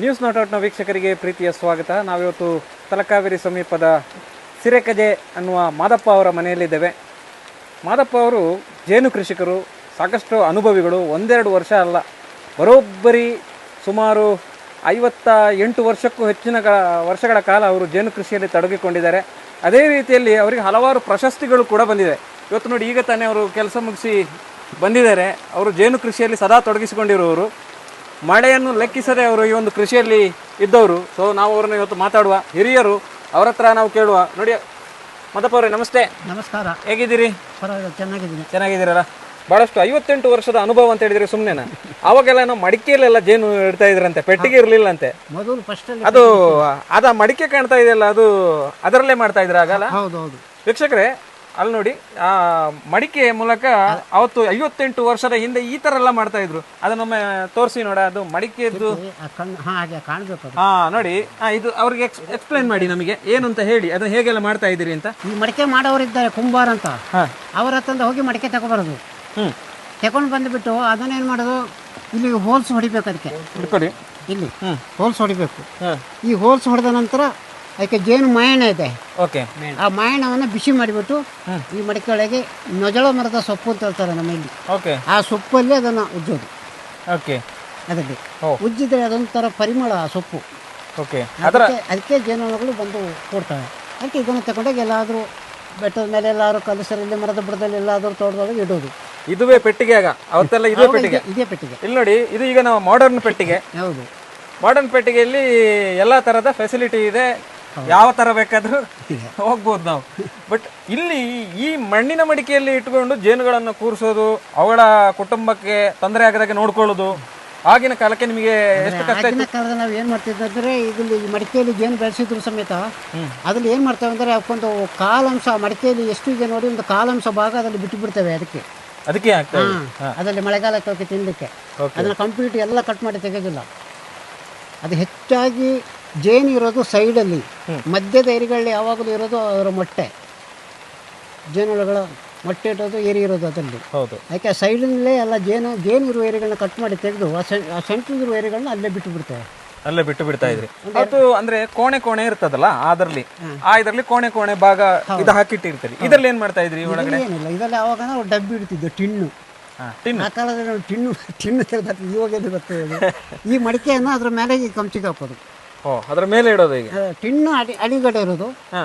News ನಾಟ್ಔಟ್ನ ವೀಕ್ಷಕರಿಗೆ ಪ್ರೀತಿಯ ಸ್ವಾಗತ. ನಾವಿವತ್ತು ತಲಕಾವೇರಿ ಸಮೀಪದ ಸಿರೆಕಜೆ ಅನ್ನುವ ಮಾದಪ್ಪ ಅವರ ಮನೆಯಲ್ಲಿದ್ದೇವೆ. ಮಾದಪ್ಪ ಅವರು ಜೇನು ಕೃಷಿಕರು, ಸಾಕಷ್ಟು ಅನುಭವಿಗಳು, ಒಂದೆರಡು ವರ್ಷ ಅಲ್ಲ, ಬರೋಬ್ಬರಿ ಸುಮಾರು ಐವತ್ತ ಎಂಟು ವರ್ಷಕ್ಕೂ ಹೆಚ್ಚಿನ ವರ್ಷಗಳ ಕಾಲ ಅವರು ಜೇನು ಕೃಷಿಯಲ್ಲಿ ತೊಡಗಿಕೊಂಡಿದ್ದಾರೆ. ಅದೇ ರೀತಿಯಲ್ಲಿ ಅವರಿಗೆ ಹಲವಾರು ಪ್ರಶಸ್ತಿಗಳು ಕೂಡ ಬಂದಿದೆ ಇವತ್ತು ನೋಡಿ, ಈಗ ತಾನೇ ಅವರು ಕೆಲಸ ಮುಗಿಸಿ ಬಂದಿದ್ದಾರೆ. ಅವರು ಜೇನು ಕೃಷಿಯಲ್ಲಿ ಸದಾ ತೊಡಗಿಸಿಕೊಂಡಿರುವವರು. ಮಳೆಯನ್ನು ಲೆಕ್ಕಿಸದೆ ಅವರು ಈ ಒಂದು ಕೃಷಿಯಲ್ಲಿ ಇದ್ದವರು. ಸೊ ನಾವು ಅವರನ್ನು ಇವತ್ತು ಮಾತಾಡುವ ಹಿರಿಯರು ಅವರ ಹತ್ರ ನಾವು ಕೇಳುವ. ನೋಡಿ ಮದಪ್ಪ ಅವರೇ ನಮಸ್ತೆ. ನಮಸ್ಕಾರ. ಹೇಗಿದ್ದೀರಿ? ಪರವಾಗಿಲ್ಲ ಚೆನ್ನಾಗಿದ್ದೀನಿ. ಚೆನ್ನಾಗಿದ್ದೀರಲ್ಲ? ಬಹಳಷ್ಟು ಐವತ್ತೆಂಟು ವರ್ಷದ ಅನುಭವ ಅಂತ ಹೇಳಿದ್ರೆ ಸುಮ್ಮನೆನಾ ಅವಾಗೆಲ್ಲ ನಾವು ಮಡಿಕೆಯಲ್ಲೆಲ್ಲ ಜೇನು ಇಡ್ತಾ ಇದ್ರಂತೆ ಪೆಟ್ಟಿಗೆ ಇರಲಿಲ್ಲಂತೆ. ಮೊದಲು ಫಸ್ಟ್ ಅದು ಅದ ಮಡಿಕೆ ಕಾಣ್ತಾ ಇದೆಯಲ್ಲ ಅದು ಅದರಲ್ಲೇ ಮಾಡ್ತಾ ಇದ್ರ ಆಗಲ್ಲ ಹೌದು ಹೌದು. ವೀಕ್ಷಕರೇ ಅಲ್ಲಿ ನೋಡಿ ಆ ಮಡಿಕೆ ಮೂಲಕ ಅವತ್ತು ಐವತ್ತೆಂಟು ವರ್ಷದ ಹಿಂದೆ ಈ ತರ ಎಲ್ಲ ಮಾಡ್ತಾ ಇದ್ರು. ಅದನ್ನೊಮ್ಮೆ ತೋರಿಸಿ ನೋಡ ಅದು ಮಡಿಕೆದ್ದು. ಹಾಗೆ ಕಾಣಬೇಕು ಹಾ ನೋಡಿ ಇದು ಅವ್ರಿಗೆ ಎಕ್ಸ್ಪ್ಲೈನ್ ಮಾಡಿ ನಮಗೆ ಏನು ಅಂತ ಹೇಳಿ ಅದನ್ನ ಹೇಗೆಲ್ಲ ಮಾಡ್ತಾ ಇದ್ದೀರಿ ಅಂತ. ಈ ಮಡಿಕೆ ಮಾಡೋರಿದ್ದಾರೆ ಕುಂಬಾರ ಅಂತ. ಅವರ ಹತ್ತಂದ ಹೋಗಿ ಮಡಿಕೆ ತಗೊಬರೋದು. ಹ್ಮ್. ತಗೊಂಡು ಬಂದುಬಿಟ್ಟು ಅದನ್ನೇನು ಮಾಡೋದು ಇಲ್ಲಿ ಹೋಲ್ಸ್ ಹೊಡಿಬೇಕು ಅದಕ್ಕೆ. ಇಲ್ಲಿ ಹೋಲ್ಸ್ ಹೊಡಿಬೇಕು. ಈ ಹೋಲ್ಸ್ ಹೊಡೆದ ನಂತರ ಅದಕ್ಕೆ ಜೇನು ಮಾಯಣ ಇದೆ. ಓಕೆ. ಆ ಮಾಯಣವನ್ನು ಬಿಸಿ ಮಾಡಿಬಿಟ್ಟು ಈ ಮಡಿಕೆ ಒಳಗೆ ನೊಜಳ ಮರದ ಸೊಪ್ಪು ಅಂತ ಹೇಳ್ತಾರೆ ನಮ್ಮ ಇಲ್ಲಿ. ಓಕೆ. ಆ ಸೊಪ್ಪಲ್ಲಿ ಅದನ್ನು ಉಜ್ಜೋದು. ಓಕೆ. ಅದರಲ್ಲಿ. ಉಜ್ಜಿದ್ರೆ ಅದೊಂಥರ ಪರಿಮಳ ಆ ಸೊಪ್ಪು. ಓಕೆ. ಅದಕ್ಕೆ ಅದಕ್ಕೆ ಜೇನುಗಳು ಬಂದು ಕೊಡ್ತವೆ. ಅದಕ್ಕೆ ಇದನ್ನು ತಗೊಂಡಾಗ ಎಲ್ಲಾದರೂ ಬೆಟ್ಟದ ಮೇಲೆ ಎಲ್ಲಾದರೂ ಕಲಸರಲ್ಲಿ ಮರದ ಬುಡದಲ್ಲಿ ಎಲ್ಲಾದರೂ ತೋಟದೊಳಗೆ ಇಡೋದು. ಇದುವೇ ಪೆಟ್ಟಿಗೆ ಆಗ. ಅವತ್ತೆಲ್ಲ ಇದೇ ಪೆಟ್ಟಿಗೆ. ಇದೇ- ಇದೇ ಪೆಟ್ಟಿಗೆ. ಇಲ್ಲಿ ನೋಡಿ ಇದು ಈಗ ನಾವು ಮಾಡರ್ನ್ ಪೆಟ್ಟಿಗೆ. ಹೌದು. ಮಾಡರ್ನ್ ಪೆಟ್ಟಿಗೆಯಲ್ಲಿ ಎಲ್ಲ ಥರದ ಫೆಸಿಲಿಟಿ ಇದೆ. ಯಾವ ತರ ಬೇಕಾದ್ರೂ ಹೋಗ್ಬೋದು ನಾವು. ಬಟ್ ಇಲ್ಲಿ ಈ ಮಣ್ಣಿನ ಮಡಿಕೆಯಲ್ಲಿ ಇಟ್ಕೊಂಡು ಜೇನುಗಳನ್ನು ಕೂರಿಸೋದು ಅವುಗಳ ಕುಟುಂಬಕ್ಕೆ ತೊಂದರೆ ಆಗದಾಗೆ ನೋಡ್ಕೊಳ್ಳೋದು ಆಗಿನ ಕಾಲಕ್ಕೆ ನಿಮಗೆ ಎಷ್ಟು ಕಷ್ಟ ಆಗಿನ ಕಾಲದಲ್ಲಿ ನಾವು ಏನು ಮಾಡ್ತಿದ್ವಿ ಅಂದ್ರೆ ಇಲ್ಲಿ ಮಡಿಕೆಯಲ್ಲಿ ಜೇನು ಬೆಳೆಸಿದ್ರು ಸಮೇತ ಅದ್ರಲ್ಲಿ ಏನು ಮಾಡ್ತೇವೆ ಅಂದರೆ ಒಂದು ಕಾಲಂಶ ಮಡಿಕೆಯಲ್ಲಿ ಎಷ್ಟು ಇದೆ ನೋಡಿ ಒಂದು ಕಾಲಂಶ ಭಾಗ ಅದರಲ್ಲಿ ಬಿಟ್ಟು ಬಿಡ್ತೇವೆ ಅದಕ್ಕೆ. ಅದಕ್ಕೆ ಅದರಲ್ಲಿ ಮಳೆಗಾಲಕ್ಕೆ ಹೋಗಿ ತಿನ್ನಲಿಕ್ಕೆ ಅದನ್ನು ಕಂಪ್ಲೀಟ್ ಎಲ್ಲ ಕಟ್ ಮಾಡಿ ತೆಗೆಯೋದಿಲ್ಲ ಅದು ಹೆಚ್ಚಾಗಿ ಜೇನು ಇರೋದು ಸೈಡಲ್ಲಿ. ಮಧ್ಯದ ಏರಿಗಳಲ್ಲಿ ಯಾವಾಗಲೂ ಇರೋದು ಅದರ ಮೊಟ್ಟೆ. ಜೇನುಗಳ ಮೊಟ್ಟೆ ಇಟ್ಟೋದು ಏರಿ ಇರೋದು ಅದರಲ್ಲಿ. ಹೌದು. ಯಾಕೆ ಆ ಸೈಡಿನಲ್ಲೇ ಎಲ್ಲ ಜೇನು ಜೇನು ಇರುವ ಏರಿಗಳನ್ನ ಕಟ್ ಮಾಡಿ ತೆಗೆದು ಆ ಸೆಂಟ್ರಲ್ ಇರುವ ಏರಿಗಳನ್ನ ಅಲ್ಲೇ ಬಿಟ್ಟು ಬಿಡ್ತೇವೆ. ಅಲ್ಲೇ ಬಿಟ್ಟು ಬಿಡ್ತಾ ಇದ್ರಿ. ಅದು ಅಂದ್ರೆ ಕೋಣೆ ಕೋಣೆ ಇರ್ತದಲ್ಲ ಅದರಲ್ಲಿ ಆ ಇದರಲ್ಲಿ ಕೋಣೆ ಕೋಣೆ ಭಾಗ ಇದು ಹಾಕಿಟ್ಟಿರ್ತೀರಿ. ಇದ್ರಲ್ಲಿ ಏನ್ ಮಾಡ್ತಾ ಇದ್ರಿ ಒಳಗಡೆ? ಏನಿಲ್ಲ. ಇದರಲ್ಲಿ ಯಾವಾಗ ನಾವು ಡಬ್ಬಿ ಇಡ್ತಿದ್ದೆ ಟಿನ್ನು. ಟಿನ್ ಆ ಕಾಲದಲ್ಲಿ ನಾವು ಟಿನ್ನು ತೆಗೆದು ಇವಾಗ ಎಲ್ಲಿ ಬರ್ತದೆ ಈ ಮಡಿಕೆಯನ್ನು ಅದ್ರ ಮೇಲೆ ಈ ಕಂಚಿಗೆ ಹಾಕೋದು. ಓ ಅದ್ರ ಮೇಲೆ ಇಡೋದು ಈಗ ಆ, ಟಿನ್ನು ಅಡಿ ಅಡಿಗಡೆ ಇರೋದು. ಹಾ.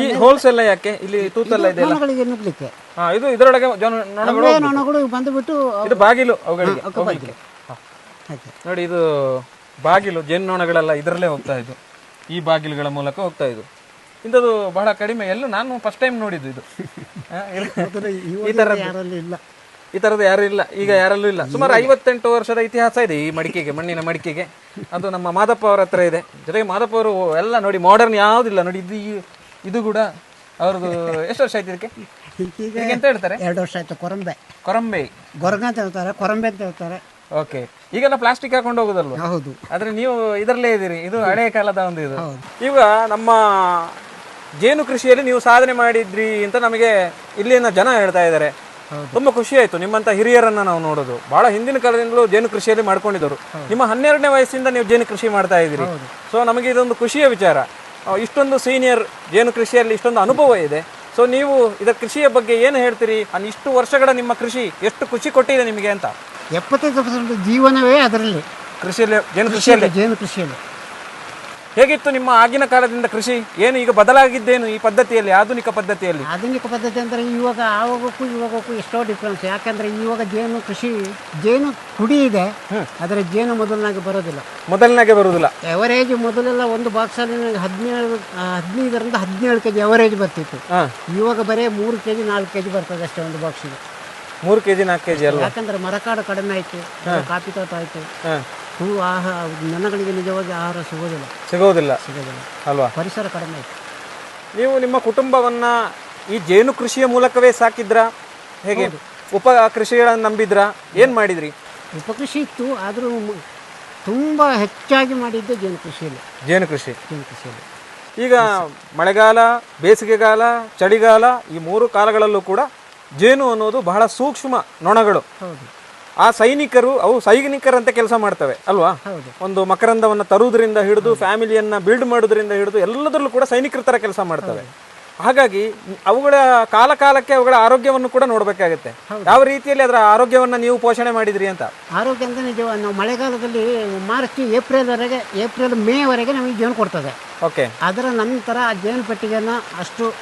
ಈ ಹೋಲ್ಸ್ ಎಲ್ಲ ಯಾಕೆ? ಇಲ್ಲಿ ತೂತೆಲ್ಲ ಇದೆ ನೊಣಗಳಿಗೆ ನುಗ್ಲಿಕ್ಕೆ ಹಾ ಇದು ಇದರೊಳಗೆ ಜನ- ನೊಣಗಳು ಅವೇ ನೊಣಗಳು ಬಂದುಬಿಟ್ಟು ಇದು ಬಾಗಿಲು ಅವುಗಳಿಗೆ? ಹೋಗ್ಲಿಕ್ಕೆ. ಹಾ. ಹಾಗೆ ನೋಡಿ ಇದು ಬಾಗಿಲು ಜೇನ್ನೊಣಗಳೆಲ್ಲ ಇದರಲ್ಲೇ ಹೋಗ್ತಾ ಇದ್ದು. ಈ ಬಾಗಿಲುಗಳ ಮೂಲಕ ಹೋಗ್ತಾ ಇದ್ದು. ಇಂಥದ್ದು ಬಹಳ ಕಡಿಮೆ. ಎಲ್ಲ ನಾನು ಫಸ್ಟ್ ಟೈಮ್ ನೋಡಿದ್ದು ಇದು. ಹಾ, ಇಲ್ಲ. ಈ ತರ ಯಾರಲ್ಲಿ ಇಲ್ಲ. ಈ ತರದ ಯಾರು ಇಲ್ಲ. ಈಗ ಯಾರಲ್ಲೂ ಇಲ್ಲ. ಸುಮಾರು ಐವತ್ತೆಂಟು ವರ್ಷದ ಇತಿಹಾಸ ಇದೆ ಈ ಮಡಿಕೆಗೆ ಮಣ್ಣಿನ ಮಡಿಕೆಗೆ. ಅದು ನಮ್ಮ ಮಾದಪ್ಪ ಅವರ ಹತ್ರ ಇದೆ. ಜೊತೆಗೆ ಮಾದಪ್ಪ ಅವರು ಎಲ್ಲ ನೋಡಿ ಮಾಡರ್ನ್ ಯಾವುದಿಲ್ಲ ನೋಡಿ ಇದು ಇದು ಕೂಡ ಅವ್ರದ್ದು ಎಷ್ಟು ವರ್ಷ ಆಯ್ತು ಇದಕ್ಕೆ? ಎಂತ ಹೇಳ್ತಾರೆ? ಎರಡು ವರ್ಷ ಆಯ್ತು ಕೊರಂಬೆ. ಕೊರಂಬೆ. ಗೊರಗ ಅಂತ ಹೇಳ್ತಾರೆ ಕೊರಂಬೆ ಅಂತ ಹೇಳ್ತಾರೆ. ಓಕೆ ಈಗೆಲ್ಲ ಪ್ಲಾಸ್ಟಿಕ್ ಹಾಕೊಂಡು ಹೋಗೋದಲ್ವಾ? ಹೌದು. ಆದ್ರೆ ನೀವು ಇದರಲ್ಲೇ ಇದ್ದೀರಿ. ಇದು ಹಳೆಯ ಕಾಲದ ಒಂದು ಇದು. ಈಗ ನಮ್ಮ ಜೇನು ಕೃಷಿಯಲ್ಲಿ ನೀವು ಸಾಧನೆ ಮಾಡಿದ್ರಿ ಅಂತ ನಮಗೆ ಇಲ್ಲಿನ ಜನ ಹೇಳ್ತಾ ಇದ್ದಾರೆ. ತುಂಬಾ ಖುಷಿ ಆಯ್ತು. ನಿಮ್ಮಂತ ಹಿರಿಯರನ್ನ ನಾವು ನೋಡೋದು. ಬಹಳ ಹಿಂದಿನ ಕಾಲದಿಂದಲೂ ಜೇನು ಕೃಷಿಯಲ್ಲಿ ಮಾಡ್ಕೊಂಡಿದ್ದರು. ನಿಮ್ಮ ಹನ್ನೆರಡನೇ ವಯಸ್ಸಿಂದ ನೀವು ಜೇನು ಕೃಷಿ ಮಾಡ್ತಾ ಇದ್ದೀರಿ. ಸೊ ನಮಗೆ ಇದೊಂದು ಖುಷಿಯ ವಿಚಾರ. ಇಷ್ಟೊಂದು ಸೀನಿಯರ್ ಜೇನು ಕೃಷಿಯಲ್ಲಿ ಇಷ್ಟೊಂದು ಅನುಭವ ಇದೆ. ಸೊ ನೀವು ಇದರ ಕೃಷಿಯ ಬಗ್ಗೆ ಏನು ಹೇಳ್ತೀರಿ? ಅನ್ ಇಷ್ಟು ವರ್ಷಗಳ ನಿಮ್ಮ ಕೃಷಿ ಎಷ್ಟು ಖುಷಿ ಕೊಟ್ಟಿದೆ ನಿಮಗೆ ಅಂತ? ಎಪ್ಪತ್ತೈದು ಪರ್ಸೆಂಟ್ ಜೀವನವೇ ಅದರಲ್ಲಿ. ಕೃಷಿಯಲ್ಲಿ ಜೇನು ಕೃಷಿಯಲ್ಲಿ? ಜೇನು ಕೃಷಿಯಲ್ಲಿ. ಹೇಗಿತ್ತು ನಿಮ್ಮ ಆಗಿನ ಕಾಲದಿಂದ ಕೃಷಿ? ಏನು ಈಗ ಬದಲಾಗಿದ್ದೇನು ಈ ಪದ್ಧತಿಯಲ್ಲಿ ಆಧುನಿಕ ಪದ್ಧತಿಯಲ್ಲಿ? ಆಧುನಿಕ ಪದ್ಧತಿ ಅಂದರೆ ಇವಾಗ ಆವಾಗಕ್ಕೂ ಇವಾಗಕ್ಕೂ ಎಷ್ಟೋ ಡಿಫ್ರೆನ್ಸ್ ಯಾಕಂದ್ರೆ ಇವಾಗ ಜೇನು ಕೃಷಿ ಜೇನು ಕುಡಿ ಇದೆ ಆದರೆ ಜೇನು ಮೊದಲನಾಗಿ ಬರೋದಿಲ್ಲ. ಮೊದಲನಾಗೆ ಬರೋದಿಲ್ಲ ಎವರೇಜ್ ಮೊದಲೆಲ್ಲ ಒಂದು ಬಾಕ್ಸಲ್ಲಿ ನನಗೆ ಹದಿನೇಳು ಹದಿನೈದರಿಂದ ಹದಿನೇಳು ಕೆ ಜಿ ಎವರೇಜ್ ಬರ್ತಿತ್ತು ಇವಾಗ ಬರೀ ಮೂರು ಕೆ ಜಿ ನಾಲ್ಕು ಕೆ ಜಿ ಬರ್ತದೆ ಅಷ್ಟೇ ಒಂದು ಬಾಕ್ಸಿಗೆ ಮೂರು ಕೆಜಿ ನಾಲ್ಕು ಕೆಜಿ ಅಲ್ಲ ಯಾಕಂದ್ರೆ ಮರಕಾಡು ಕಡಿಮೆ ಆಯಿತು ಕಾಫಿ ತೋಟ ಆಯಿತು. ಆಹಾರ ನನಗಳಿಗೆ ನಿಜವಾಗಿ ಆಹಾರ ಸಿಗೋದಿಲ್ಲ. ಸಿಗೋದಿಲ್ಲ. ಸಿಗೋದಿಲ್ಲ. ಅಲ್ವಾ? ಪರಿಸರ ಕಡಿಮೆ ಆಯಿತು. ನೀವು ನಿಮ್ಮ ಕುಟುಂಬವನ್ನ ಈ ಜೇನು ಕೃಷಿಯ ಮೂಲಕವೇ ಸಾಕಿದ್ರಾ? ಹೇಗೆ? ಉಪ ಕೃಷಿಗಳನ್ನು ನಂಬಿದ್ರಾ? ಏನು ಮಾಡಿದ್ರಿ? ಉಪಕೃಷಿ ಇತ್ತು ಆದರೂ ತುಂಬ ಹೆಚ್ಚಾಗಿ ಮಾಡಿದ್ದು ಜೇನು ಕೃಷಿಯಲ್ಲಿ. ಜೇನು ಕೃಷಿ. ಜೇನು ಕೃಷಿಯಲ್ಲಿ. ಈಗ ಮಳೆಗಾಲ ಬೇಸಿಗೆಗಾಲ ಚಳಿಗಾಲ ಈ ಮೂರು ಕಾಲಗಳಲ್ಲೂ ಕೂಡ ಜೇನು ಅನ್ನೋದು ಬಹಳ ಸೂಕ್ಷ್ಮ ನೊಣಗಳು. ಹೌದು. ಆ ಸೈನಿಕರು ಅವು ಸೈನಿಕರಂತೆ ಕೆಲಸ ಮಾಡ್ತವೆ ಅಲ್ವಾ? ಹೌದು. ಒಂದು ಮಕರಂದವನ್ನು ತರುವುದರಿಂದ ಹಿಡಿದು ಫ್ಯಾಮಿಲಿಯನ್ನು ಬಿಲ್ಡ್ ಮಾಡೋದ್ರಿಂದ ಹಿಡಿದು ಎಲ್ಲದರಲ್ಲೂ ಕೂಡ ಸೈನಿಕರ ಥರ ಕೆಲಸ ಮಾಡ್ತವೆ. ಹಾಗಾಗಿ ಅವುಗಳ ಕಾಲ ಕಾಲಕ್ಕೆ ಅವುಗಳ ಆರೋಗ್ಯವನ್ನು ಕೂಡ ನೋಡಬೇಕಾಗುತ್ತೆ. ಯಾವ ರೀತಿಯಲ್ಲಿ ಅದರ ಆರೋಗ್ಯವನ್ನು ನೀವು ಪೋಷಣೆ ಮಾಡಿದ್ರಿ ಅಂತ? ಆರೋಗ್ಯ ಅಂದರೆ ನಿಜ ನಾವು ಮಳೆಗಾಲದಲ್ಲಿ ಮಾರ್ಚ್ ಏಪ್ರಿಲ್ವರೆಗೆ ಏಪ್ರಿಲ್ ಮೇವರೆಗೆ ನಮಗೆ ಜೇನು ಕೊಡ್ತದೆ. ಓಕೆ. ಅದರ ನಂತರ ಆ ಜೇನು ಪೆಟ್ಟಿಗೆಯನ್ನು ಅಷ್ಟು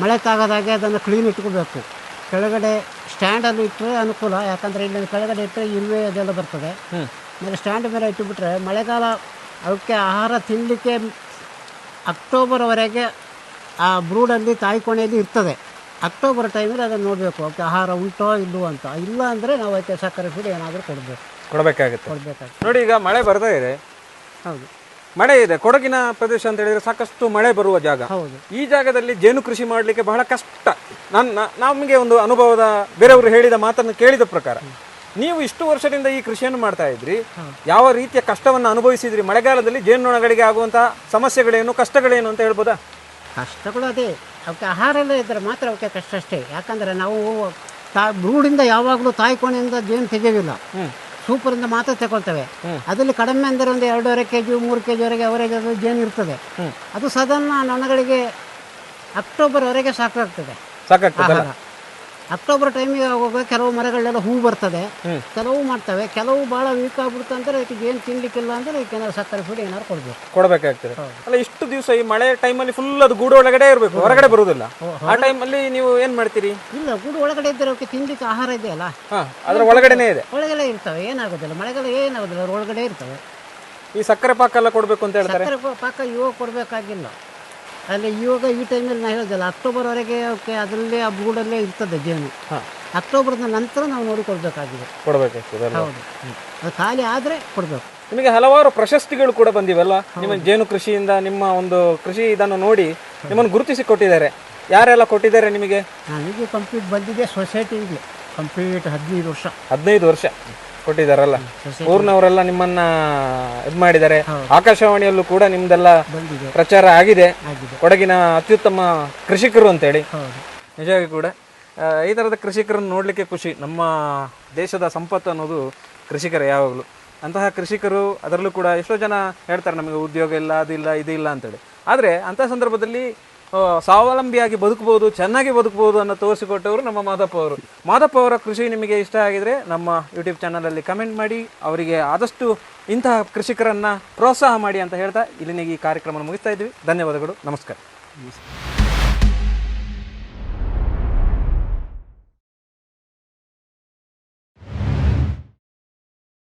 ಮಳೆ ತಾಗದಾಗೆ ಅದನ್ನು ಕ್ಲೀನ್ ಇಟ್ಕೋಬೇಕು. ಕೆಳಗಡೆ ಸ್ಟ್ಯಾಂಡಲ್ಲಿ ಇಟ್ಟರೆ ಅನುಕೂಲ ಯಾಕಂದರೆ ಇಲ್ಲಿ ಕೆಳಗಡೆ ಇಟ್ಟರೆ ಇರುವೆ ಅದೆಲ್ಲ ಬರ್ತದೆ. ಮೇಲೆ ಸ್ಟ್ಯಾಂಡ್ ಮೇಲೆ ಇಟ್ಟುಬಿಟ್ರೆ ಮಳೆಗಾಲ ಅವಕ್ಕೆ ಆಹಾರ ತಿನ್ನಲಿಕ್ಕೆ ಅಕ್ಟೋಬರ್ವರೆಗೆ ಆ ಬ್ರೂಡಲ್ಲಿ ತಾಯಿ ಕೋಣೆಯಲ್ಲಿ ಇರ್ತದೆ. ಅಕ್ಟೋಬರ್ ಟೈಮಲ್ಲಿ ಅದನ್ನು ನೋಡಬೇಕು ಅವಕ್ಕೆ ಆಹಾರ ಉಂಟೋ ಇಲ್ಲವೋ ಅಂತ. ಇಲ್ಲ ಅಂದರೆ ನಾವು ಅದಕ್ಕೆ ಸಕ್ಕರೆ ಫುಡ್ ಏನಾದರೂ ಕೊಡಬೇಕು. ಕೊಡಬೇಕಾಗುತ್ತೆ. ಕೊಡಬೇಕಾಗುತ್ತೆ. ನೋಡಿ ಈಗ ಮಳೆ ಬರ್ತಾ ಇದೆ. ಹೌದು. ಮಳೆ ಇದೆ. ಕೊಡಗಿನ ಪ್ರದೇಶ ಅಂತ ಹೇಳಿದ್ರೆ ಸಾಕಷ್ಟು ಮಳೆ ಬರುವ ಜಾಗ. ಹೌದು. ಈ ಜಾಗದಲ್ಲಿ ಜೇನು ಕೃಷಿ ಮಾಡಲಿಕ್ಕೆ ಬಹಳ ಕಷ್ಟ. ನನ್ನ ನಮಗೆ ಒಂದು ಅನುಭವದ ಬೇರೆಯವರು ಹೇಳಿದ ಮಾತನ್ನು ಕೇಳಿದ ಪ್ರಕಾರ ನೀವು ಇಷ್ಟು ವರ್ಷದಿಂದ ಈ ಕೃಷಿಯನ್ನು ಮಾಡ್ತಾ ಇದ್ರಿ. ಯಾವ ರೀತಿಯ ಕಷ್ಟವನ್ನು ಅನುಭವಿಸಿದ್ರಿ? ಮಳೆಗಾಲದಲ್ಲಿ ಜೇನುನೊಣಗಳಿಗೆ ಆಗುವಂತಹ ಸಮಸ್ಯೆಗಳೇನು ಕಷ್ಟಗಳೇನು ಅಂತ ಹೇಳ್ಬೋದಾ? ಕಷ್ಟಗಳು ಅದೇ. ಅವಕ್ಕೆ ಆಹಾರ ಎಲ್ಲ ಇದ್ದರೆ ಮಾತ್ರ ಅವಕ್ಕೆ ಕಷ್ಟ ಅಷ್ಟೇ. ಯಾಕಂದರೆ ನಾವು ತಾ ಬ್ರೂಡಿಂದ ಯಾವಾಗಲೂ ತಾಯಿ ಕೋಣೆಯಿಂದ ಜೇನು ತೆಗೆಯೋದಿಲ್ಲ ಸೂಪರಿಂದ ಮಾತ್ರ ತಗೊಳ್ತವೆ. ಅದರಲ್ಲಿ ಕಡಿಮೆ ಅಂದರೆ ಒಂದು ಎರಡೂವರೆ ಕೆ ಜಿ ಮೂರು ಕೆ ಜಿವರೆಗೆ ಅವರೇಜ್ ಅದು ಜೇನು ಇರ್ತದೆ. ಅದು ಸಾಧಾರಣ ನೊಣಗಳಿಗೆ ಅಕ್ಟೋಬರ್ವರೆಗೆ ಸಾಕಾಗ್ತದೆ. ಸಾಕಾಗ್ತದೆ ಅಕ್ಟೋಬರ್ ಟೈಮಿಗೆ ಆಗುವಾಗ ಕೆಲವು ಮರಗಳೆಲ್ಲ ಹೂ ಬರ್ತದೆ. ಕೆಲವು ಮಾಡ್ತವೆ. ಕೆಲವು ಭಾಳ ವೀಕ್ ಆಗ್ಬಿಡ್ತು ಅಂದ್ರೆ ಅದಕ್ಕೆ ಏನು ತಿನ್ಲಿಕ್ಕಿಲ್ಲ ಅಂದ್ರೆ ಏನಾದ್ರು ಸಕ್ಕರೆ ಫುಡ್ ಏನಾದ್ರು ಕೊಡ್ಬೇಕು. ಕೊಡಬೇಕಾಗ್ತದೆ. ಅಲ್ಲ ಇಷ್ಟು ದಿವಸ ಈ ಮಳೆ ಟೈಮಲ್ಲಿ ಫುಲ್ ಅದು ಗೂಡು ಒಳಗಡೆ ಇರಬೇಕು. ಹೊರಗಡೆ ಬರುವುದಿಲ್ಲ. ಆ ಟೈಮಲ್ಲಿ ನೀವು ಏನ್ ಮಾಡ್ತೀರಿ? ಇಲ್ಲ ಗೂಡು ಒಳಗಡೆ ಇದ್ದರೆ ಅವಕ್ಕೆ ತಿನ್ಲಿಕ್ಕೆ ಆಹಾರ ಇದೆಯಲ್ಲ ಅದರ ಒಳಗಡೆನೇ ಇದೆ. ಒಳಗಡೆ ಇರ್ತವೆ ಏನಾಗೋದಿಲ್ಲ. ಮಳೆಗಾಲ ಏನಾಗೋದಿಲ್ಲ ಅದ್ರ ಒಳಗಡೆ ಇರ್ತವೆ. ಈ ಸಕ್ಕರೆ ಪಾಕ ಎಲ್ಲ ಕೊಡ್ಬೇಕು ಅಂತ ಹೇಳ್ತಾರೆ? ಸಕ್ಕರೆ ಪಾಕ ಇವಾಗ ಕೊಡಬೇಕಾಗಿಲ್ಲ. ಅಲ್ಲಿ ಇವಾಗ ಈ ಟೈಮಲ್ಲಿ ನಾನು ಹೇಳಿದಲ್ಲ. ಅಕ್ಟೋಬರ್ವರೆಗೆ ಓಕೆ ಅದರಲ್ಲೇ ಆ ಬೂಡಲ್ಲೇ ಇರ್ತದೆ ಜೇನು. ಹಾ. ಅಕ್ಟೋಬರ್ನ ನಂತರ ನಾವು ನೋಡಿ ಕೊಡಬೇಕಾಗಿದೆ ಕೊಡಬೇಕಾಗ್ತದೆ ಹೌದು. ಅದು ಖಾಲಿ ಆದರೆ ಕೊಡಬೇಕು. ನಿಮಗೆ ಹಲವಾರು ಪ್ರಶಸ್ತಿಗಳು ಕೂಡ ಬಂದಿವಲ್ಲ. ನಿಮ್ಮ ಜೇನು ಕೃಷಿಯಿಂದ ನಿಮ್ಮ ಒಂದು ಕೃಷಿ ಇದನ್ನು ನೋಡಿ ನಿಮ್ಮನ್ನು ಗುರುತಿಸಿ ಕೊಟ್ಟಿದ್ದಾರೆ. ಯಾರೆಲ್ಲ ಕೊಟ್ಟಿದ್ದಾರೆ ನಿಮಗೆ? ನನಗೆ ಕಂಪ್ಲೀಟ್ ಬಂದಿದೆ ಸೊಸೈಟಿಗೆ ಕಂಪ್ಲೀಟ್ ಹದಿನೈದು ವರ್ಷ. ಹದಿನೈದು ವರ್ಷ. ಕೊಟ್ಟಿದ್ದಾರಲ್ಲ? ಊರ್ನವರೆಲ್ಲ ನಿಮ್ಮನ್ನ ಇದು ಮಾಡಿದ್ದಾರೆ. ಆಕಾಶವಾಣಿಯಲ್ಲೂ ಕೂಡ ನಿಮ್ದೆಲ್ಲ ಪ್ರಚಾರ ಆಗಿದೆ. ಕೊಡಗಿನ ಅತ್ಯುತ್ತಮ ಕೃಷಿಕರು ಅಂತೇಳಿ. ಹೇಳಿ ನಿಜವಾಗಿ ಕೂಡ ಈ ಥರದ ಕೃಷಿಕರನ್ನು ನೋಡಲಿಕ್ಕೆ ಖುಷಿ. ನಮ್ಮ ದೇಶದ ಸಂಪತ್ತು ಅನ್ನೋದು ಕೃಷಿಕರ ಯಾವಾಗಲೂ. ಅಂತಹ ಕೃಷಿಕರು ಅದರಲ್ಲೂ ಕೂಡ ಎಷ್ಟೋ ಜನ ಹೇಳ್ತಾರೆ ನಮಗೆ ಉದ್ಯೋಗ ಇಲ್ಲ ಅದಿಲ್ಲ ಇದಿಲ್ಲ ಅಂತೇಳಿ. ಆದರೆ ಅಂತಹ ಸಂದರ್ಭದಲ್ಲಿ ಸ್ವಾವಲಂಬಿಯಾಗಿ ಬದುಕಬಹುದು, ಚೆನ್ನಾಗಿ ಬದುಕಬಹುದು ಅನ್ನೋ ತೋರಿಸಿಕೊಟ್ಟವರು ನಮ್ಮ ಮಾದಪ್ಪ ಅವರು. ಮಾದಪ್ಪ ಅವರ ಕೃಷಿ ನಿಮಗೆ ಇಷ್ಟ ಆಗಿದ್ರೆ ನಮ್ಮ ಯೂಟ್ಯೂಬ್ ಚಾನಲಲ್ಲಿ ಕಮೆಂಟ್ ಮಾಡಿ, ಅವರಿಗೆ ಆದಷ್ಟು ಇಂತಹ ಕೃಷಿಕರನ್ನ ಪ್ರೋತ್ಸಾಹ ಮಾಡಿ ಅಂತ ಹೇಳ್ತಾ ಇಲ್ಲಿನಿಗೆ ಈ ಕಾರ್ಯಕ್ರಮ ಮುಗಿಸ್ತಾ ಇದ್ವಿ. ಧನ್ಯವಾದಗಳು. ನಮಸ್ಕಾರ.